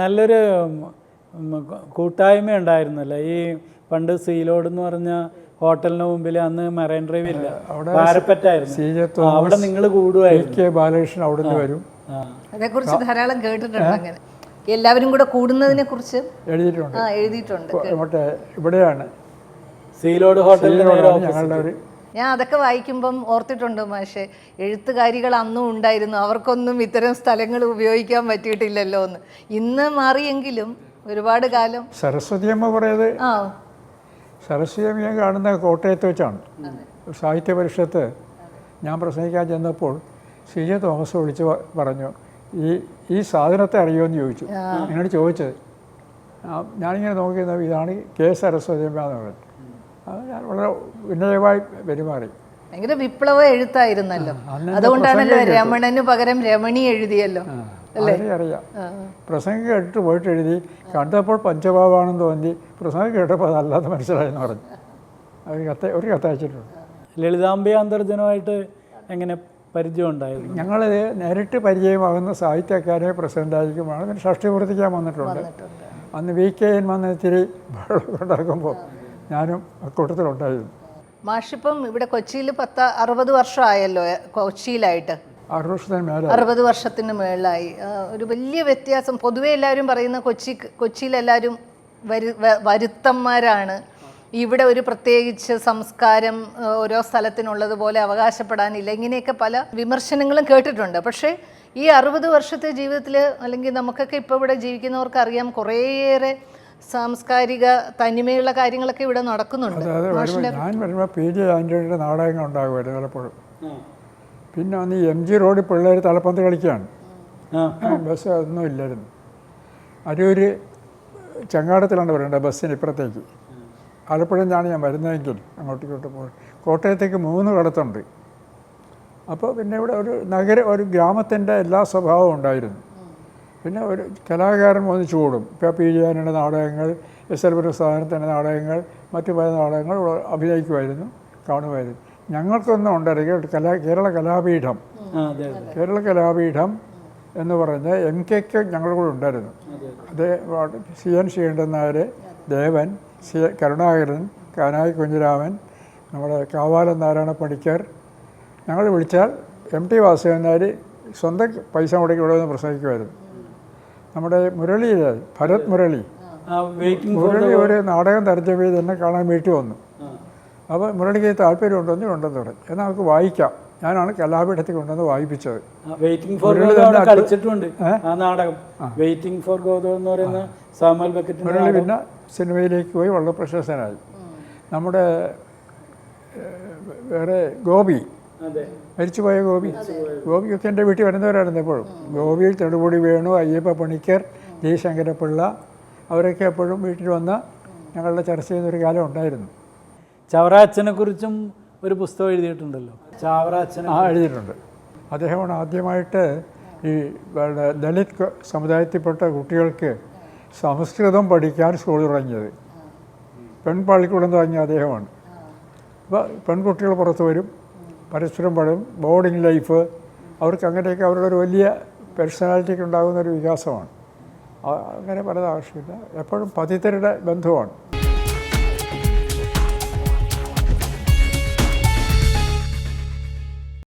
നല്ലൊരു കൂട്ടായ്മ ഉണ്ടായിരുന്നല്ലോ. ഈ പണ്ട് സീലോഡ് എന്ന് പറഞ്ഞ ഹോട്ടലിന് മുമ്പിൽ അന്ന് മറൈൻ ഡ്രൈവ് ഇല്ല. പാരപ്പറ്റായിരുന്നു. അവിടെ നിങ്ങൾ കൂടുമായിരുന്നു ബാലകൃഷ്ണൻ അവിടെ നിന്ന് വരും. അതേക്കുറിച്ച് ധാരാളം കേട്ടിട്ടുണ്ട് അങ്ങനെ. എല്ലാവരും കൂടെ കൂടുന്നതിനെ കുറിച്ച്? എഴുതിയിട്ടുണ്ട്. എഴുതിയിട്ടുണ്ട്. ഇവിടെയാണ്. സീലോഡ് opposite. ഞങ്ങളുടെ ഒരു ഞാൻ അതൊക്കെ വായിക്കുമ്പം ഓർത്തിട്ടുണ്ട് മാഷെ എഴുത്തുകാരികൾ അന്നും ഉണ്ടായിരുന്നു അവർക്കൊന്നും ഇത്തരം സ്ഥലങ്ങൾ ഉപയോഗിക്കാൻ പറ്റിയിട്ടില്ലല്ലോ എന്ന്. ഇന്ന് മാറിയെങ്കിലും ഒരുപാട് കാലം സരസ്വതി അമ്മ പറയത് ആ. സരസ്വതി അമ്മ ഞാൻ കാണുന്ന കോട്ടയത്ത് വെച്ചാണ്. സാഹിത്യ പരിഷത്ത് ഞാൻ പ്രസംഗിക്കാൻ ചെന്നപ്പോൾ സി ജെ തോമസ് വിളിച്ച് പറഞ്ഞു ഈ ഈ സാധനത്തെ അറിയുമെന്ന് ചോദിച്ചു. എന്നോട് ചോദിച്ചത്. ഞാനിങ്ങനെ നോക്കി ഇതാണ് കെ സരസ്വതി അമ്മ എന്ന് പറഞ്ഞു ഞാൻ വളരെ വിനയമായി പെരുമാറി. ഭയങ്കര വിപ്ലവ എഴുത്തായിരുന്നല്ലോ. അതുകൊണ്ടാണല്ലോ രമണന് പകരം രമണി എഴുതിയല്ലോ അറിയാം പ്രസംഗം കേട്ടിട്ട് പോയിട്ട് എഴുതി കണ്ടപ്പോൾ പഞ്ചഭാവാണെന്ന് തോന്നി. പ്രസംഗം കേട്ടപ്പോൾ അതല്ലാതെ മനസ്സിലായെന്ന് പറഞ്ഞു. ഒരു കത്ത് ഒരു കത്ത് അയച്ചിട്ടുണ്ട്. ലളിതാംബ അന്തർജനമായിട്ട് എങ്ങനെ പരിചയം ഉണ്ടായിരുന്നു? ഞങ്ങൾ നേരിട്ട് പരിചയമാകുന്ന സാഹിത്യ അക്കാദമി പ്രസിഡന്റായിരിക്കുമ്പോഴാണ് പിന്നെ ഷഷ്ടി പൂർത്തിക്കാൻ വന്നിട്ടുണ്ട്. അന്ന് വി കെ എൻ വന്ന് ഇത്തിരി ബഹളം ഉണ്ടാക്കുമ്പോൾ ഞാനും അക്കൂട്ടത്തിലുണ്ടായിരുന്നു മാഷിപ്പം ഇവിടെ കൊച്ചിയിൽ പത്ത് അറുപത് വർഷമായല്ലോ കൊച്ചിയിലായിട്ട്. അറുപത് വർഷത്തിന് മേളിലായി ഒരു വലിയ വ്യത്യാസം. പൊതുവേ എല്ലാവരും പറയുന്ന കൊച്ചി കൊച്ചിയിലെല്ലാവരും വരു വരുത്തന്മാരാണ്. ഇവിടെ ഒരു പ്രത്യേകിച്ച് സംസ്കാരം ഓരോ സ്ഥലത്തിനുള്ളതുപോലെ അവകാശപ്പെടാനില്ല. ഇങ്ങനെയൊക്കെ പല വിമർശനങ്ങളും കേട്ടിട്ടുണ്ട്. പക്ഷേ ഈ അറുപത് വർഷത്തെ ജീവിതത്തിൽ അല്ലെങ്കിൽ നമുക്കൊക്കെ ഇപ്പോൾ ഇവിടെ ജീവിക്കുന്നവർക്ക് അറിയാം കുറേയേറെ സാംസ്കാരിക തനിമയുള്ള കാര്യങ്ങളൊക്കെ ഇവിടെ നടക്കുന്നുണ്ട്. വരുമ്പോൾ ഞാൻ വരുമ്പോൾ പി. ജെ. ആന്റണിയുടെ നാടകങ്ങൾ ഉണ്ടാകുമായിരുന്നു പലപ്പോഴും. പിന്നെ അന്ന് എം. ജി. റോഡിൽ പിള്ളേർ തലപ്പന്ത് കളിക്കുകയാണ് ബസ് ഒന്നും ഇല്ലായിരുന്നു. അരൂര് ചങ്ങാടത്തിലാണ് വരേണ്ടത് ബസ്സിന് ഇപ്പുറത്തേക്ക്. ആലപ്പുഴയിലാണ് ഞാൻ വരുന്നതെങ്കിൽ അങ്ങോട്ട് ഇങ്ങോട്ട് പോകും കോട്ടയത്തേക്ക് മൂന്ന് കടത്തുണ്ട്. അപ്പോൾ പിന്നെ ഇവിടെ ഒരു നഗര ഒരു ഗ്രാമത്തിന്റെ എല്ലാ സ്വഭാവവും ഉണ്ടായിരുന്നു. പിന്നെ ഒരു കലാകാരൻ വന്ന് ചൂടും. ഇപ്പോൾ പി ജാനിയുടെ നാടകങ്ങൾ എസ് എൽ പ്രസാദനത്തിന്റെ നാടകങ്ങൾ മറ്റു പല നാടകങ്ങൾ അഭിനയിക്കുമായിരുന്നു കാണുമായിരുന്നു. ഞങ്ങൾക്കൊന്നും ഉണ്ടായിരിക്കും കലാ കേരള കലാപീഠം. കേരള കലാപീഠം എന്ന് പറഞ്ഞ എം കെക്ക് ഞങ്ങളുടെ കൂടെ ഉണ്ടായിരുന്നു. അതേ C N Sreekantan Nair Devan C Karunakaran Kanayi Kunhiraman നമ്മുടെ കാവാലം നാരായണ പണിക്കർ. ഞങ്ങൾ വിളിച്ചാൽ എം ടി വാസുദേവൻ നായർ സ്വന്തം പൈസ മുടക്കി ഇവിടെ നിന്ന് പ്രസംഗിക്കുമായിരുന്നു. നമ്മുടെ മുരളിയിലെ ഭരത് മുരളി. മുരളി ഒരു നാടകം തരച്ചപ്പോൾ തന്നെ എന്നെ കാണാൻ വീട്ടിൽ വന്നു. അപ്പോൾ മുരളിക്ക് താല്പര്യം ഉണ്ടെന്ന് പറഞ്ഞു. എന്നാൽ നമുക്ക് വായിക്കാം. ഞാനാണ് കലാപീഠത്തിൽ കൊണ്ടുവന്ന് വായിപ്പിച്ചത്. വെയിറ്റിംഗ് ഫോർ കളിച്ചിട്ടുണ്ട് ആ നാടകം. വെയിറ്റിംഗ് ഫോർ ഗോദോ എന്ന് പറയുന്ന സാമൽ ബക്കറ്റ് മുരളി പിന്നെ സിനിമയിലേക്ക് പോയി വളരെ പ്രശസ്തനായി നമ്മുടെ വേറെ ഗോപി. മരിച്ചുപോയ ഗോപി. ഗോപിയൊക്കെ എന്റെ വീട്ടിൽ വരുന്നവരായിരുന്നു എപ്പോഴും. ഗോപി തെടുപൊടി വേണു അയ്യപ്പ പണിക്കർ ജയശങ്കരപ്പിള്ള അവരൊക്കെ എപ്പോഴും വീട്ടിൽ വന്ന് ഞങ്ങളുടെ ചർച്ച ചെയ്യുന്നൊരു കാലം ഉണ്ടായിരുന്നു. ചവറാച്ചനെ കുറിച്ചും ഒരു പുസ്തകം എഴുതിയിട്ടുണ്ടല്ലോ. ചാവറാച്ചൻ ആ എഴുതിയിട്ടുണ്ട്. അദ്ദേഹമാണ് ആദ്യമായിട്ട് ഈ ദളിത് ദലിത് സമുദായത്തിൽപ്പെട്ട കുട്ടികൾക്ക് സംസ്കൃതം പഠിക്കാൻ സ്കൂൾ തുടങ്ങിയത്. പെൺപാളിക്കൂടം തുടങ്ങിയ അദ്ദേഹമാണ്. അപ്പോൾ പെൺകുട്ടികൾ പുറത്ത് വരും. പരസ്പരം പഴം ബോർഡിങ് ലൈഫ് അവർക്ക് അങ്ങനെയൊക്കെ അവരുടെ ഒരു വലിയ പേഴ്സണാലിറ്റിക്ക് ഉണ്ടാകുന്ന ഒരു വികാസമാണ്. അങ്ങനെ പലത് ആവശ്യമില്ല എപ്പോഴും പതിതരുടെ ബന്ധുവാണ്.